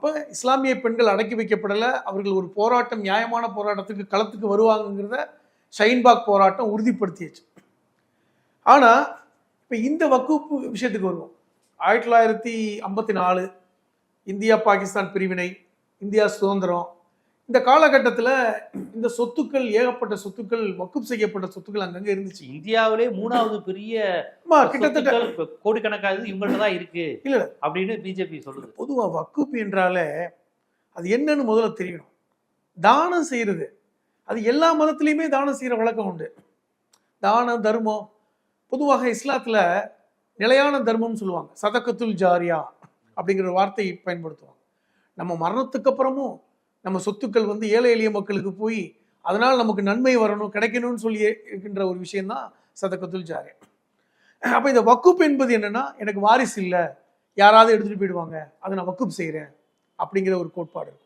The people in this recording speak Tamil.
அப்போ இஸ்லாமிய பெண்கள் அடக்கி வைக்கப்படலை. அவர்கள் ஒரு போராட்டம் நியாயமான போராட்டத்துக்கு களத்துக்கு வருவாங்கங்கிறத ஷைன்பாக் போராட்டம் உறுதிப்படுத்தியாச்சு. ஆனால் இப்போ இந்த வகுப்பு விஷயத்துக்கு வருவோம். ஆயிரத்தி தொள்ளாயிரத்தி ஐம்பத்தி நாலு இந்தியா பாகிஸ்தான் பிரிவினை இந்தியா சுதந்திரம் இந்த காலகட்டத்தில் இந்த சொத்துக்கள் ஏகப்பட்ட சொத்துக்கள் வக்குப் செய்யப்பட்ட சொத்துக்கள் அங்கங்கே இருந்துச்சு. இந்தியாவிலே மூணாவது பெரிய கிட்டத்தட்ட கோடிக்கணக்கானது இவங்கள்ட்ட தான் இருக்கு இல்ல. அப்படின்னு பிஜேபி சொல்லுது. பொதுவாக வக்குப் என்றாலே அது என்னன்னு முதல்ல தெரியணும். தானம் செய்யறது. அது எல்லா மதத்திலையுமே தானம் செய்கிற வழக்கம் உண்டு. தானம் தர்மம் பொதுவாக இஸ்லாத்தில் நிலையான தர்மம்னு சொல்லுவாங்க. சதக்கத்துல் ஜாரியா அப்படிங்கிற வார்த்தையை பயன்படுத்துவாங்க. நம்ம மரணத்துக்கு அப்புறமும் நம்ம சொத்துக்கள் வந்து ஏழை எளிய மக்களுக்கு போய் அதனால் நமக்கு நன்மை வரணும் கிடைக்கணும்னு சொல்லி இருக்கின்ற ஒரு விஷயம்தான் சதக்கத்துல் ஜாரியா அப்போ இந்த வக்குப் என்பது என்னென்னா எனக்கு வாரிசு இல்லை யாராவது எடுத்துகிட்டு போயிடுவாங்க அதை நான் வக்குப் செய்கிறேன் அப்படிங்கிற ஒரு கோட்பாடு இருக்கும்.